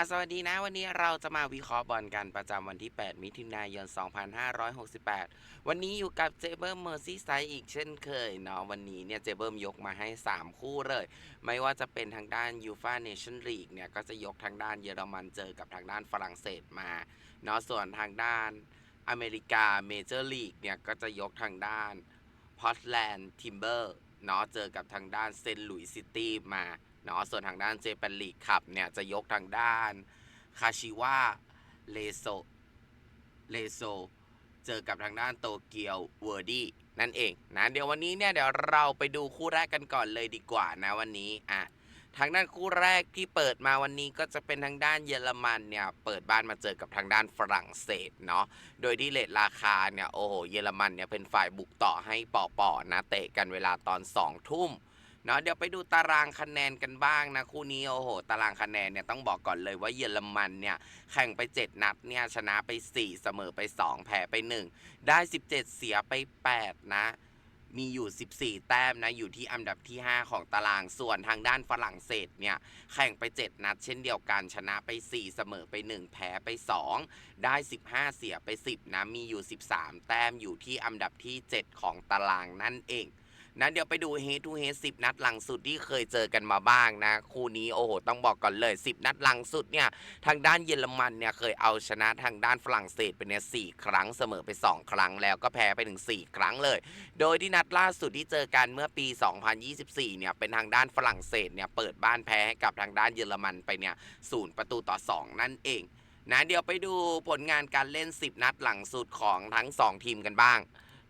อสวัสดีนะวันนี้เราจะมาวิเคราะห์บอลกันประจำวันที่ 8 มิถุนายน 2568 วันนี้อยู่กับเจเบิร์มเมอร์ซี่ไซด์อีกเช่นเคยเนาะวันนี้เนี่ยเจเบิร์มยกมาให้ 3 คู่เลย ไม่ว่าจะเป็นทางด้านยูฟาเนชั่นลีกเนี่ยก็จะยกทางด้านเยอรมันเจอกับทางด้านฝรั่งเศสมาเนาะส่วนทางด้านอเมริกาเมเจอร์ลีกเนี่ยก็จะยกทางด้านพอร์ตแลนด์ทิมเบอร์เนาะเจอกับทางด้านเซนต์หลุยส์ซิตี้มา เนาะส่วนทางด้านเจแปนลีกคับเนี่ยจะยกทางด้านคาชิวาเลโซเลโซเจอกับทางด้านโตเกียวเวอร์ดี้นั่นเองนะเดี๋ยววันนี้เนี่ยเดี๋ยวเราไปดูคู่แรกกันก่อนเลยดีกว่านะวันนี้อะทางด้านคู่แรกที่เปิดมาวันนี้ก็จะเป็นทางด้านเยอรมันเนี่ยเปิดบ้านมาเจอกับทางด้านฝรั่งเศสเนาะโดยที่เลทราคาเนี่ยโอ้โหเยอรมันเนี่ยเป็นฝ่ายบุกต่อให้ปอปอนะเตะกันเวลาตอน2ทุ่ม เนาะเดี๋ยวไปดูตารางคะแนนกันบ้างนะคู่นี้โอ้โห ตารางคะแนนเนี่ยต้องบอกก่อนเลยว่าเยอรมันเนี่ยแข่งไป 7 นัดเนี่ยชนะไป 4 เสมอไป 2 แพ้ไป 1 ได้ 17 เสียไป 8 นะมีอยู่ 14 แต้มนะ อยู่ที่อันดับที่ 5 ของตาราง ส่วนทางด้านฝรั่งเศสเนี่ย แข่งไป 7 นัด เช่นเดียวกัน ชนะไป 4 เสมอไป 1 แพ้ไป 2 ได้ 15 เสียไป 10 นะ มีอยู่ 13 แต้ม อยู่ที่อันดับที่ 7 ของตารางนั่นเอง นะเดี๋ยวไปดูเฮทูเฮสิบนัดหลังสุดที่เคยเจอกันมาบ้างนะ คู่นี้โอ้โหต้องบอกก่อนเลย 10 นัดหลังสุดเนี่ยทางด้านเยอรมันเนี่ยเคยเอาชนะทางด้านฝรั่งเศสไปเนี่ยสี่ครั้งเสมอไป 2 ครั้งแล้วก็แพ้ไปถึง 4 ครั้งเลย โดยที่นัดล่าสุดที่เจอกันเมื่อปี 2024 เนี่ยเป็นทางด้านฝรั่งเศสเนี่ยเปิดบ้านแพ้ให้กับทางด้านเยอรมันไปเนี่ยศูนย์ประตูต่อ 2 นั่นเองนะเดี๋ยวไปดูผลงานการเล่น 10 นัดหลังสุดของทั้ง 2 ทีมกันบ้าง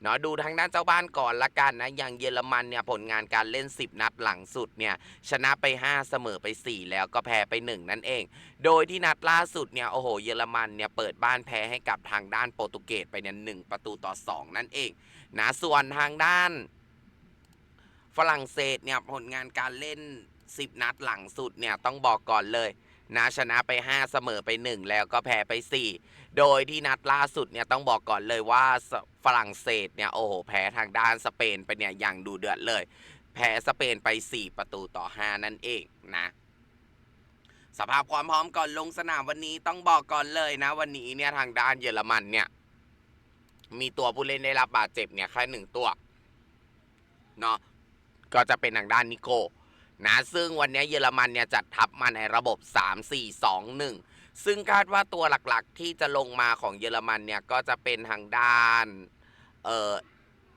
เนาะดูทางด้านเจ้าบ้านก่อนละกันนะอย่างเยอรมันเนี่ยผลงานการเล่น 10 นัดหลังสุดเนี่ยชนะไป 5 เสมอไป 4 แล้วก็แพ้ไป 1 นั่นเอง โดยที่นัดล่าสุดเนี่ยโอ้โหเยอรมันเนี่ยเปิดบ้านแพ้ให้กับทางด้านโปรตุเกสไปเนี่ยหประตูต่อ 2 นั่นเองนะส่วนทางด้าน ฝรั่งเศสเนี่ยผลงานการเล่น 10 นัดหลังสุดเนี่ยต้องบอกก่อนเลย นะชนะไป 5 เสมอไป 1 แล้วก็แพ้ไป 4 โดยที่นัดล่าสุดเนี่ยต้องบอกก่อนเลยว่าฝรั่งเศสเนี่ยโอ้โหแพ้ทางด้านสเปนไปเนี่ยอย่างดูเดือดเลย แพ้สเปนไป 4 ประตูต่อ 5 นั่นเองนะสภาพความพร้อมก่อนลงสนามวันนี้ต้องบอกก่อนเลยนะ วันนี้เนี่ยทางด้านเยอรมันเนี่ย มีตัวผู้เล่นได้รับบาดเจ็บเนี่ยแค่หนึ่งตัวเนาะก็จะเป็นทางด้านนิโก้ นะซึ่งวันนี้เยอรมันเนี่ยจัดทัพมาในระบบ 3 4 2 1 ซึ่งคาดว่าตัวหลักๆที่จะลงมาของเยอรมันเนี่ยก็จะเป็นทางด้านเออ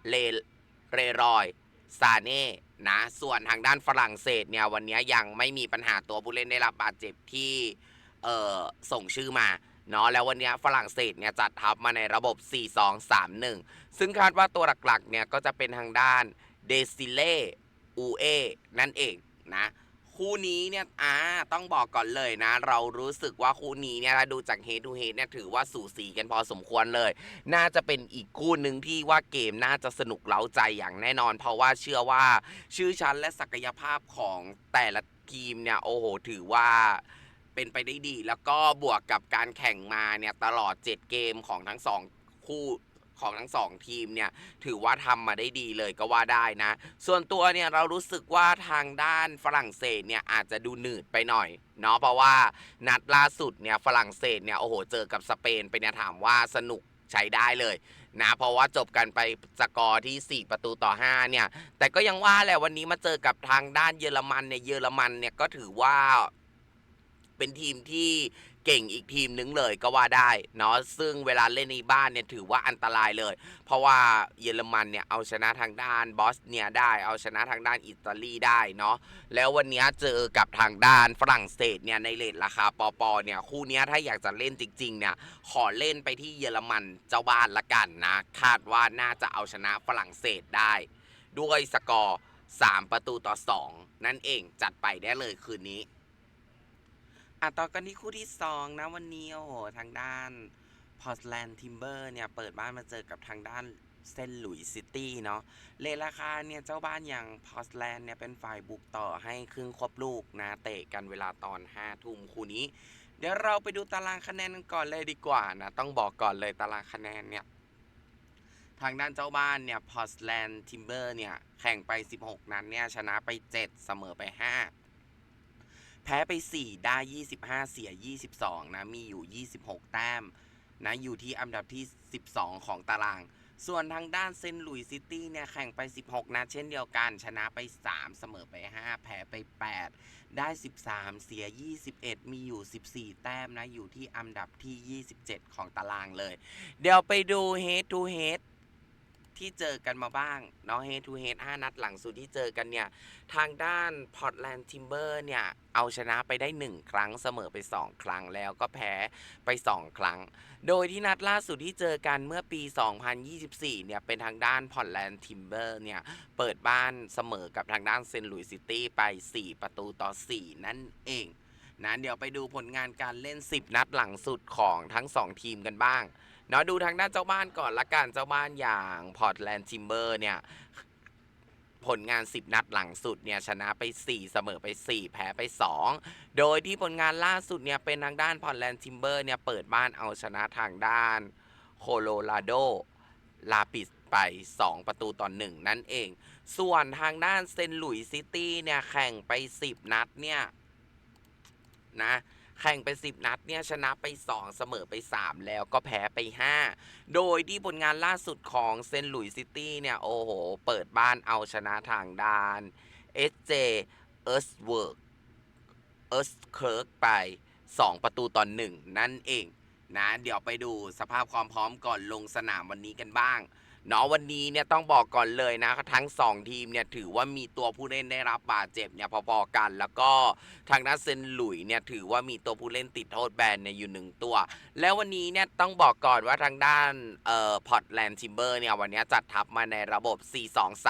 เลเรรอยซาเน่นะส่วนทางด้านฝรั่งเศสเนี่ยวันนี้ยังไม่มีปัญหาตัวผู้เล่นได้รับบาดเจ็บที่เออส่งชื่อมาเนาะแล้ววันนี้ฝรั่งเศสเนี่ยจัดทัพมาในระบบ 4-2-3-1 ซึ่งคาดว่าตัวหลักๆเนี่ยก็จะเป็นทางด้านเดซิเล่อูเอนั่นเอง นะคู่นี้เนี่ยอ่าต้องบอกก่อนเลยนะ เรารู้สึกว่าคู่นี้เนี่ยถ้าดูจากเฮดูเฮดเนี่ยถือว่าสูสีกันพอสมควรเลย น่าจะเป็นอีกคู่หนึ่งที่ว่าเกมน่าจะสนุกเล้าใจอย่างแน่นอน เพราะว่าเชื่อว่า ชื่อชั้นและศักยภาพของแต่ละทีมเนี่ยโอ้โหถือว่าเป็นไปได้ดี แล้วก็บวกกับการแข่งมาเนี่ยตลอด 7 เกมของทั้งสองคู่ ของทั้งสองทีมเนี่ยถือว่าทำมาได้ดีเลยก็ว่าได้นะ ส่วนตัวเนี่ยเรารู้สึกว่าทางด้านฝรั่งเศสเนี่ยอาจจะดูหนืดไปหน่อยเนาะเพราะว่านัดล่าสุดเนี่ยฝรั่งเศสเนี่ยโอ้โหเจอกับสเปนไปเนี่ยถามว่าสนุกใช้ได้เลยนะเพราะว่าจบกันไปสกอร์ที่ 4 ประตูต่อ 5 เนี่ย แต่ก็ยังว่าแหละวันนี้มาเจอกับทางด้านเยอรมันเนี่ยเยอรมันเนี่ยก็ถือว่า เป็นทีมที่เก่งอีกทีมนึงเลยก็ว่าได้เนาะซึ่งเวลาเล่นในบ้านเนี่ยถือว่าอันตรายเลย เพราะว่าเยอรมันเนี่ยเอาชนะทางด้านบอสเนียได้ เอาชนะทางด้านอิตาลีได้เนาะแล้ววันนี้เจอกับทางด้านฝรั่งเศสเนี่ยในเลทราคาปอปอเนี่ยคู่เนี้ยถ้าอยากจะเล่นจริงๆเนี่ยขอเล่นไปที่เยอรมันเจ้าบ้านละกันนะคาดว่าน่าจะเอาชนะฝรั่งเศสได้ ด้วยสกอร์ 3 ประตูต่อ 2 นั่นเองจัดไปได้เลยคืนนี้ อะต่อกันที่คู่ที่2นะวันนี้โอ้โหทางด้านพอร์ตแลนด์ทิมเบอร์เนี่ย เปิดบ้านมาเจอกับทางด้านเซนหลุยส์ซิตี้เนาะเลราคาเนี่ย เจ้าบ้านอย่างพอร์แลนด์เนี่ย เป็นฝ่ายบุกต่อให้ครึ่งครบลูกนะ เตะกันเวลาตอน 5 ทุ่มคู่นี้ เดี๋ยวเราไปดูตารางคะแนนกันก่อนเลยดีกว่านะ ต้องบอกก่อนเลยตารางคะแนนเนี่ย ทางด้านเจ้าบ้านเนี่ยพอร์แลนด์ทิมเบอร์เนี่ย แข่งไป 16 นัดเนี่ย ชนะไป 7 เสมอไป 5 แพ้ไป 4 ได้ 25 เสีย 22 นะ มีอยู่ 26 แต้มนะ อยู่ที่อันดับที่ 12 ของตาราง ส่วนทางด้านเซนต์หลุยส์ซิตี้เนี่ย แข่งไป 16 นัดเช่นเดียวกัน ชนะไป 3 เสมอไป 5 แพ้ไป 8 ได้ 13 เสีย 21 มีอยู่ 14 แต้มนะ อยู่ที่อันดับที่ 27 ของตารางเลย เดี๋ยวไปดู head to head ที่เจอกันมาบ้างเนาะ head to head 5นัดหลังสุดที่เจอกันเนี่ย ทางด้าน Portland Timber เนี่ย เอาชนะไปได้ 1 ครั้งเสมอไป 2 ครั้งแล้วก็แพ้ไป 2 ครั้ง โดยที่นัดล่าสุดที่เจอกันเมื่อปี 2024 เนี่ย เป็นทางด้าน Portland Timber เนี่ย เปิดบ้านเสมอกับทางด้านเซนต์หลุยส์ซิตี้ไป 4 ประตูต่อ 4 นั่นเองนะเดี๋ยวไปดูผลงานการเล่น 10 นัดหลังสุดของทั้ง 2 ทีมกันบ้าง นาะดูทางด้านเจ้าบ้านก่อนละกันเจ้าบ้านอย่าง Portland Timber เนี่ยผลงาน 10 นัดหลังสุดเนี่ยชนะไป 4 เสมอไป 4 แพ้ไป 2 โดยที่ผลงานล่าสุดเนี่ยเป็นทางด้าน Portland Timber เนี่ยเปิดบ้านเอาชนะทางด้านโคโลราโดลาปิสไป 2 ประตูต่อ 1 นั่นเอง ส่วนทางด้านเซนต์หลุยส์ซิตี้เนี่ยแข่งไป 10 นัดเนี่ยนะ แข่งไป 10 นัดเนี่ยชนะไป 2 เสมอไป 3 แล้วก็แพ้ไป 5 โดยที่ผลงานล่าสุดของเซนต์หลุยส์ซิตี้เนี่ย โอ้โห เปิดบ้านเอาชนะทางด้าน SJ เอิร์สเวิร์กเอิร์สเคิร์กไป 2 ประตูต่อ1นั่นเองนะ เดี๋ยวไปดูสภาพความพร้อมก่อนลงสนามวันนี้กันบ้าง เนาะวันนี้เนี่ยต้องบอกก่อนเลยนะทั้ง 2 ทีมเนี่ยถือว่ามีตัวผู้เล่นได้รับบาดเจ็บเนี่ยพอๆกัน แล้วก็ทางด้านเซนหลุยเนี่ยถือว่ามีตัวผู้เล่นติดโทษแบนเนี่ยอยู่หนึ่งตัว แล้ววันนี้เนี่ยต้องบอกก่อนว่าทางด้านเอ่อพอร์ตแลนด์ทิมเบอร์เนี่ยวันนี้จัดทัพมาในระบบ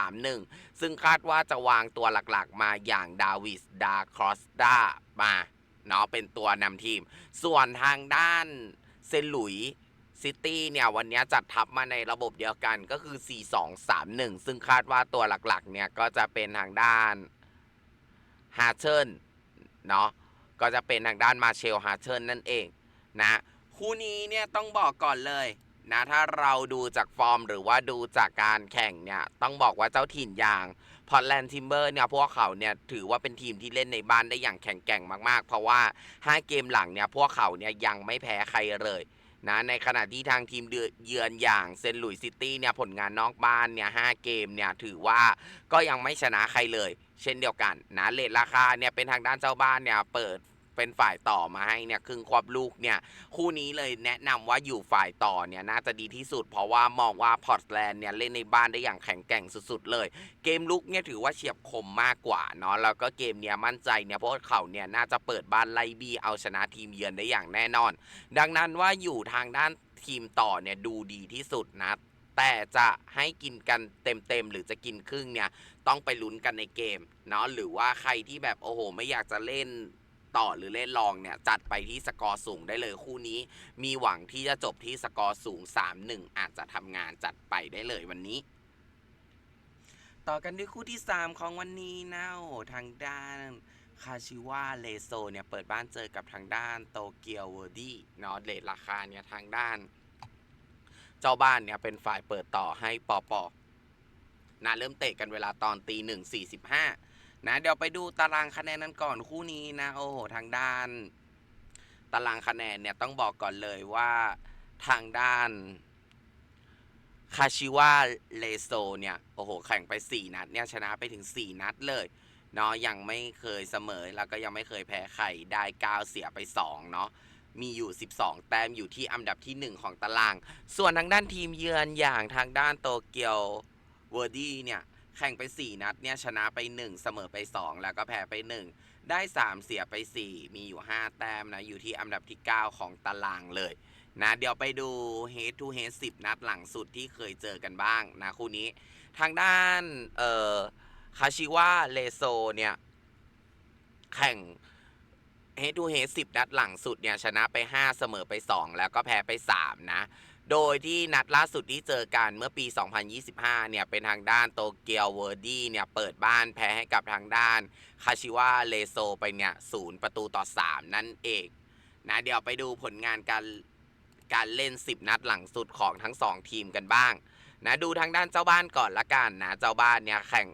4-2-3-1 ซึ่งคาดว่าจะวางตัวหลักๆ มาอย่างดาวิสดาครอสดามาเนาะเป็นตัวนำทีม ส่วนทางด้านเซนหลุย ซิตี้เนี่ยวันนี้จัดทัพมาในระบบเดียวกันก็คือ 4-2-3-1 ซึ่งคาดว่าตัวหลักๆเนี่ยก็จะเป็นทางด้านฮาร์เชนเนาะก็จะเป็นทางด้านมาเชลฮาร์เชนนั่นเองนะคู่นี้เนี่ยต้องบอกก่อนเลยนะถ้าเราดูจากฟอร์มหรือว่าดูจากการแข่งเนี่ยต้องบอกว่าเจ้าถิ่นอย่างพอร์ตแลนด์ทิมเบอร์เนี่ยพวกเขาเนี่ยถือว่าเป็นทีมที่เล่นในบ้านได้อย่างแข็งแกร่งมากๆ เพราะว่า 5 เกมหลังเนี่ยพวกเขาเนี่ยยังไม่แพ้ใครเลย นะในขณะที่ทางทีมเยือนอย่างเซนต์หลุยส์ซิตี้เนี่ยผลงานนอกบ้านเนี่ยหเกมเนี่ยถือว่าก็ยังไม่ชนะใครเลย เช่นเดียวกันนะเลทราคาเนี่ยเป็นทางด้านเจ้าบ้านเนี่ยเปิด เป็นฝ่ายต่อมาให้เนี่ยครึ่งควบลูกเนี่ยคู่นี้เลยแนะนำว่าอยู่ฝ่ายต่อเนี่ยน่าจะดีที่สุด เพราะว่ามองว่าพอร์ตแลนด์เนี่ยเล่นในบ้านได้อย่างแข็งแกร่งสุดๆเลย เกมลุกเนี่ยถือว่าเฉียบคมมากกว่าเนาะแล้วก็เกมเนี่ยมั่นใจเนี่ยเพราะเขาเนี่ยน่าจะเปิดบ้านไล่บีเอาชนะทีมเยือนได้อย่างแน่นอน ดังนั้นว่าอยู่ทางด้านทีมต่อเนี่ยดูดีที่สุดนะแต่จะให้กินกันเต็มๆ หรือจะกินครึ่งเนี่ย ต้องไปลุ้นกันในเกมเนาะหรือว่าใครที่แบบโอ้โห ไม่อยากจะเล่น ต่อหรือเล่นรองเนี่ยจัดไปที่สกอร์สูงได้เลยคู่นี้ มีหวังที่จะจบที่สกอร์สูง 3-1 อาจจะทำงานจัดไปได้เลยวันนี้ต่อกันด้วยคู่ที่ 3 ของวันนี้นะโอ้ทางด้านคาชิวาเลโซเนี่ยเปิดบ้านเจอกับทางด้านโตเกียวเวอร์ดี้เนาะเลทราคาเนี่ยทางด้าน เจ้าบ้านเนี่ยเป็นฝ่ายเปิดต่อให้ปอปอนะเริ่มเตะกันเวลาตอนตีหนึ่งสี่สิบห้า นะเดี๋ยวไปดูตารางคะแนนนั้นก่อนคู่นี้นะโอ้โหทางด้าน ตารางคะแนนเนี่ยต้องบอกก่อนเลยว่าทางด้านคาชิวาเลโซเนี่ยโอ้โหแข่งไป 4 นัดเนี่ยชนะไปถึง 4 นัดเลยเนาะยังไม่เคยเสมอแล้วก็ยังไม่เคยแพ้ใครได้9เสียไป2เนาะมีอยู่ 12 แต้มอยู่ที่อันดับที่ 1 ของตาราง ส่วนทางด้านทีมเยือนอย่างทางด้านโตเกียวเวอร์ดี้เนี่ย แข่งไป 4 นัดเนี่ยชนะไป 1 เสมอไป 2 แล้วก็แพ้ไป 1 ได้ 3 เสียไป 4 มีอยู่ 5 แต้มนะ อยู่ที่อันดับที่ 9 ของตารางเลยนะเดี๋ยวไปดู head to head 10 นัดหลังสุดที่เคยเจอกันบ้างนะคู่นี้ ทางด้านเอ่อคาชิวาเลโซเนี่ยแข่ง head to head 10นัดหลังสุดเนี่ยชนะไป 5 เสมอไป 2 แล้วก็แพ้ไป 3 นะ โดยที่นัดล่าสุดที่เจอกันเมื่อปี 2025 เนี่ย เป็นทางด้านโตเกียวเวอร์ดี้เนี่ย เปิดบ้านแพ้ให้กับทางด้านคาชิวาเลโซไปเนี่ยศูนย์ประตูต่อ 3 นั่นเองนะเดี๋ยวไปดูผลงานการการเล่น 10 นัดหลังสุดของทั้ง 2 ทีมกันบ้างนะดูทางด้านเจ้าบ้านก่อนละกันนะเจ้าบ้านเนี่ยแข่ง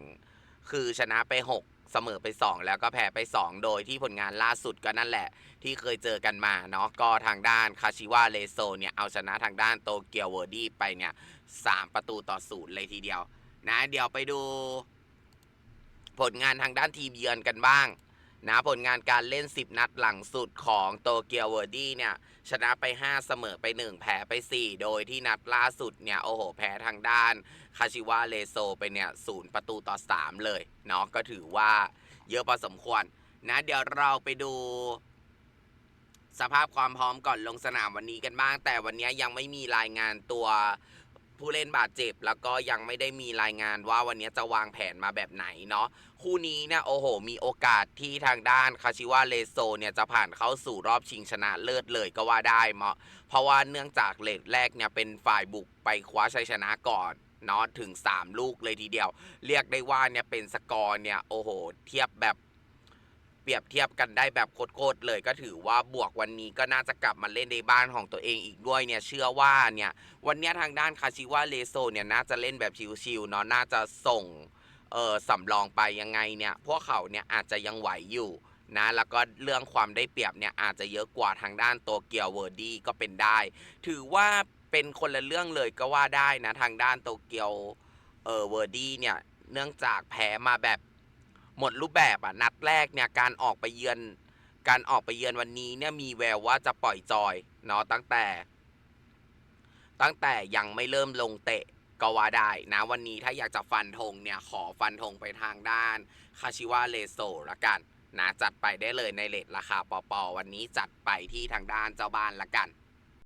คือชนะไป 6 เสมอไป 2 แล้วก็แพ้ไป 2 โดยที่ผลงานล่าสุดก็นั่นแหละ ที่เคยเจอกันมาเนาะก็ทางด้านคาชิวาเลโซเนี่ยเอาชนะทางด้านโตเกียวเวอร์ดี้ไปเนี่ยสามประตูต่อศูนย์เลยทีเดียว นะ เดี๋ยวไปดู ผลงานทางด้านทีมเยือนกันบ้างนะผลงานการเล่น 10 นัดหลังสุดของโตเกียวเวอร์ดี้เนี่ยชนะไป 5 เสมอไป 1 แพ้ไป 4 โดยที่นัดล่าสุดเนี่ย โอ้โห แพ้ทางด้าน คาชิวาเลโซไปเนี่ยศูนย์ประตูต่อ 3 เลยเนาะก็ถือว่าเยอะพอสมควร นะ เดี๋ยวเราไปดูสภาพความพร้อมก่อนลงสนามวันนี้กันบ้าง แต่วันนี้ยังไม่มีรายงานตัว ผู้เล่นบาดเจ็บ แล้วก็ยังไม่ได้มีรายงานว่าวันนี้จะวางแผนมาแบบไหนเนาะคู่นี้เนี่ยโอ้โห มีโอกาสที่ทางด้านคาชิวาเลโซเนี่ยจะผ่านเข้าสู่รอบชิงชนะเลิศเลยก็ว่าได้เมาะเพราะว่าเนื่องจากเลดแรกเนี่ยเป็นฝ่ายบุกไปคว้าชัยชนะก่อนเนาะถึง 3 ลูกเลยทีเดียว เรียกได้ว่าเนี่ยเป็นสกอร์เนี่ยโอ้โห เทียบแบบ เปรียบเทียบกันได้แบบโคตรๆเลยก็ถือว่าบวกวันนี้ก็น่าจะกลับมาเล่นในบ้านของตัวเองอีกด้วยเนี่ยเชื่อว่าเนี่ยวันนี้ทางด้านคาชิวาเลโซเนี่ยน่าจะเล่นแบบชิวๆเนาะน่าจะส่งเออสำรองไปยังไงเนี่ยพวกเขาเนี่ยอาจจะยังไหวอยู่นะแล้วก็เรื่องความได้เปรียบเนี่ยอาจจะเยอะกว่าทางด้านโตเกียวเวอร์ดี้ก็เป็นได้ ถือว่าเป็นคนละเรื่องเลยก็ว่าได้นะทางด้านโตเกียวเออเวอร์ดี้เนี่ยเนื่องจากแพ้มาแบบ หมดรูปแบบอะนัดแรกเนี่ยการออกไปเยือน การออกไปเยือนวันนี้เนี่ยมีแววว่าจะปล่อยจอยเนาะตั้งแต่ ตั้งแต่ยังไม่เริ่มลงเตะก็ว่าได้นะวันนี้ถ้าอยากจะฟันธงเนี่ยขอฟันธงไปทางด้านคาชิวาเลโซละกันนะจัดไปได้เลยในเลทราคาปอปอวันนี้จัดไปที่ทางด้านเจ้าบ้านละกัน